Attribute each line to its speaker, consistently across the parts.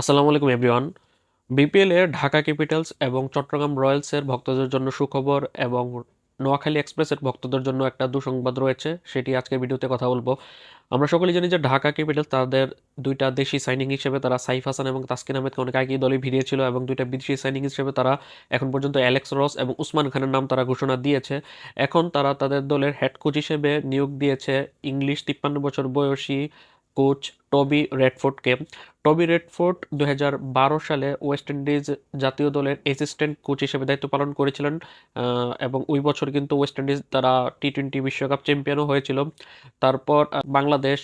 Speaker 1: আসসালামু আলাইকুম, everyone. BPL এর ঢাকা ক্যাপিটালস এবং চট্টগ্রাম রয়্যালসের ভক্তদের জন্য সুখবর এবং নোয়াখালী এক্সপ্রেসের ভক্তদের জন্য একটা দুঃসংবাদ রয়েছে, সেটি আজকের ভিডিওতে কথা বলব। আমরা সকলেই জানি যে ঢাকা ক্যাপিটালস তাদের দুইটা দেশি সাইনিং হিসেবে তারা সাইফ হাসান এবং তাসকিন আহমেদকে অনেক আগেই দলে ভিড়িয়েছিল এবং দুইটা বিদেশি সাইনিং হিসেবে তারা এখন পর্যন্ত অ্যালেক্স রস এবং উসমান খানের নাম তারা ঘোষণা দিয়েছে। এখন তারা তাদের দলের হেড কোচ হিসেবে নিয়োগ দিয়েছে, ইংলিশ তিপ্পান্ন বছর বয়সী কোচ টবি রেডফোর্ডকে। টবি রেডফোর্ড দু হাজার বারো সালে ওয়েস্ট ইন্ডিজ জাতীয় দলের অ্যাসিস্ট্যান্ট কোচ হিসেবে দায়িত্ব পালন করেছিলেন এবং ওই বছর কিন্তু ওয়েস্ট ইন্ডিজ তারা টি টোয়েন্টি বিশ্বকাপ চ্যাম্পিয়নও হয়েছিল। তারপর বাংলাদেশ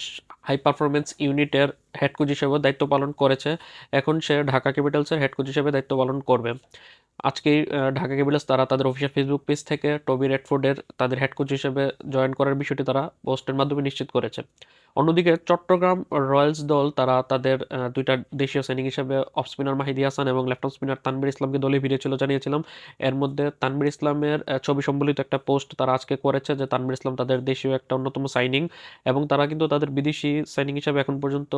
Speaker 1: হাই পারফরমেন্স ইউনিটের হেড কোচ হিসেবেও দায়িত্ব পালন করেছে। এখন সে ঢাকা ক্যাপিটালসের হেড কোচ হিসেবে দায়িত্ব পালন করবে। আজকেই ঢাকা ক্যাপিটালস তারা তাদের অফিসিয়াল ফেসবুক পেজ থেকে টবি রেডফোর্ডের তাদের হেড কোচ হিসেবে জয়েন করার বিষয়টি তারা পোস্টের মাধ্যমে নিশ্চিত করেছে। অন্যদিকে চট্টগ্রাম রয়্যালস দল তারা তাদের দুইটা দেশীয় সৈনিক হিসেবে অফ স্পিনার মাহিদি হাসান এবং লেফট স্পিনার তানবির ইসলামকে দলে ফিরেছিল জানিয়েছিলাম। এর মধ্যে তানবির ইসলামের ছবি সম্বলিত একটা পোস্ট তারা আজকে করেছে যে তানবির ইসলাম তাদের দেশীয় একটা অন্যতম সাইনিং এবং তারা কিন্তু তাদের বিদেশি সাইনিং হিসেবে এখন পর্যন্ত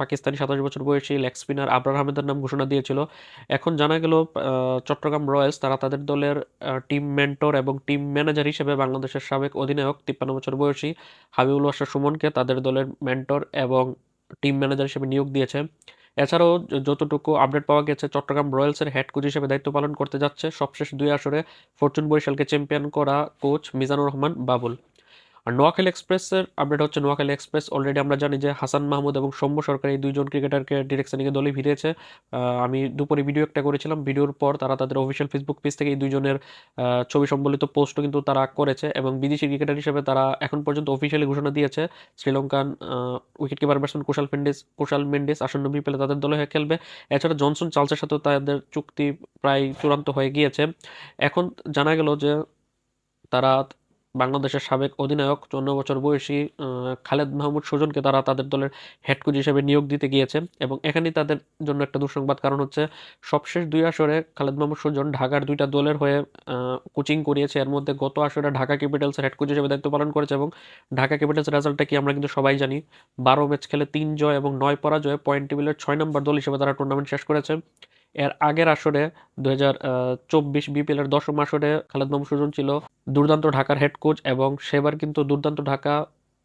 Speaker 1: পাকিস্তানি সাতাশ বছর বয়সী লেগ স্পিনার আবরার আহমেদের নাম ঘোষণা দিয়েছিল। এখন জানা গেল চট্টগ্রাম রয়্যালস তারা তাদের দলের টিম মেন্টর এবং টিম ম্যানেজার হিসেবে বাংলাদেশের সাবেক অধিনায়ক তিপ্পান্ন বছর বয়সী হাবিবুল বাসার সুমনকে তাদের দলের মেন্টর এবং টিম ম্যানেজার হিসেবে নিয়োগ দিয়েছে। এছাড়াও যতটুকু আপডেট পাওয়া গেছে, চট্টগ্রাম রয়্যালসের হেড কোচ হিসেবে দায়িত্ব পালন করতে যাচ্ছে সবশেষ দুই আসরে ফরচুন বরিশালকে চ্যাম্পিয়ন করা কোচ মিজানুর রহমান বাবুল। আর নোয়াখালী এক্সপ্রেসের আপডেট হচ্ছে নোয়াখালী এক্সপ্রেস। অলরেডি আমরা জানি যে হাসান মাহমুদ এবং সৌম্য সরকার এই দুইজন ক্রিকেটারকে ডিরেকশনিংয়ে দলে ভিড়িয়েছে। আমি দুপুরে ভিডিও একটা করেছিলাম। ভিডিওর পর তারা তাদের অফিসিয়াল ফেসবুক পেজ থেকে এই দুইজনের ছবি সম্বলিত পোস্টও কিন্তু তারা করেছে এবং বিদেশি ক্রিকেটার হিসেবে তারা এখন পর্যন্ত অফিসিয়ালি ঘোষণা দিয়েছে। Sri Lankan wicket keeper batsman Kusal Fendis, Kusal Mendis আসন্ন বিপিএলে তাদের দলে হয়ে খেলবে। এছাড়া জনসন চার্লসের সাথেও তাদের চুক্তি প্রায় চূড়ান্ত হয়ে গিয়েছে। এখন জানা গেল যে তারা বাংলাদেশের সাবেক অধিনায়ক চৌন্ন বছর বয়সী খালেদ মাহমুদ সুজনকে তারা তাদের দলের হেড কোচ হিসেবে নিয়োগ দিতে গিয়েছে এবং এখানেই তাদের জন্য একটা দুঃসংবাদ। কারণ হচ্ছে, সবশেষ দুই আসরে খালেদ মাহমুদ সুজন ঢাকার দুইটা দলের হয়ে কোচিং করিয়েছে। এর মধ্যে গত আসরে ঢাকা ক্যাপিটালসের হেড কোচ হিসেবে দায়িত্ব পালন করেছে এবং ঢাকা ক্যাপিটালসের রেজাল্টটা কি আমরা কিন্তু সবাই জানি। বারো ম্যাচ খেলে তিন জয় এবং নয় পরাজয় পয়েন্ট টেবিলের ছয় নম্বর দল হিসেবে তারা টুর্নামেন্ট শেষ করেছে। এর আগের আসরে দু হাজার চব্বিশ বিপিএলের দশম আসরে খালেদ মাহমুদ সুজন ছিল দুর্দান্ত ঢাকার হেড কোচ এবং সেবার কিন্তু দুর্দান্ত ঢাকা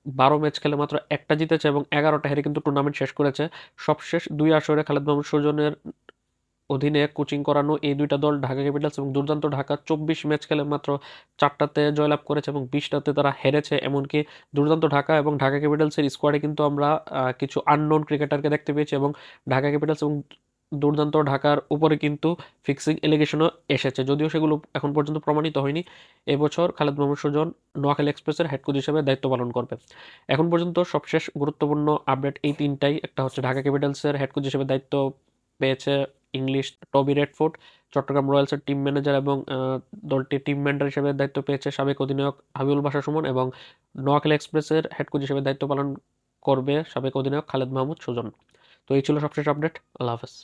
Speaker 1: বারো ম্যাচ খেলে মাত্র একটা জিতেছে এবং এগারোটা হেরে কিন্তু টুর্নামেন্ট শেষ করেছে। সবশেষ দুই আসরে খালেদ মাহমুদ সুজনের অধীনে কোচিং করানো এই দুইটা দল ঢাকা ক্যাপিটালস এবং দুর্দান্ত ঢাকা চব্বিশ ম্যাচ খেলে মাত্র চারটাতে জয়লাভ করেছে এবং বিশটাতে তারা হেরেছে। এমনকি দুর্দান্ত ঢাকা এবং ঢাকা ক্যাপিটালসের স্কোয়াডে কিন্তু আমরা কিছু আননোন ক্রিকেটারকে দেখতে পেয়েছি এবং ঢাকা ক্যাপিটালস এবং দুর্দান্ত ঢাকার উপরে কিন্তু ফিক্সিং এলিগেশনও এসেছে। যদিও সেগুলো এখন পর্যন্ত প্রমাণিত হয়নি। এবছর খালেদ মোহাম্মদ সুজন নোয়াখালী এক্সপ্রেসের হেড কোচ হিসেবে দায়িত্ব পালন করবে। এখন পর্যন্ত সবশেষ গুরুত্বপূর্ণ আপডেট এই তিনটাই। একটা হচ্ছে ঢাকা ক্যাপিটালসের হেড কোচ হিসেবে দায়িত্ব পেয়েছে ইংলিশ টবি রেডফোর্ড। চট্টগ্রাম রয়্যালসের টিম ম্যানেজার এবং দলটির টিম ম্যানেজার হিসেবে দায়িত্ব পেয়েছে সাবেক অধিনায়ক হাবিবুল বাসা সুমন এবং নোয়াখালী এক্সপ্রেসের হেড কোচ হিসেবে দায়িত্ব পালন করবে সাবেক অধিনায়ক খালেদ মাহমুদ সুজন। তো এই ছিল সবশেষ আপডেট আল্লাহ হাফেজ।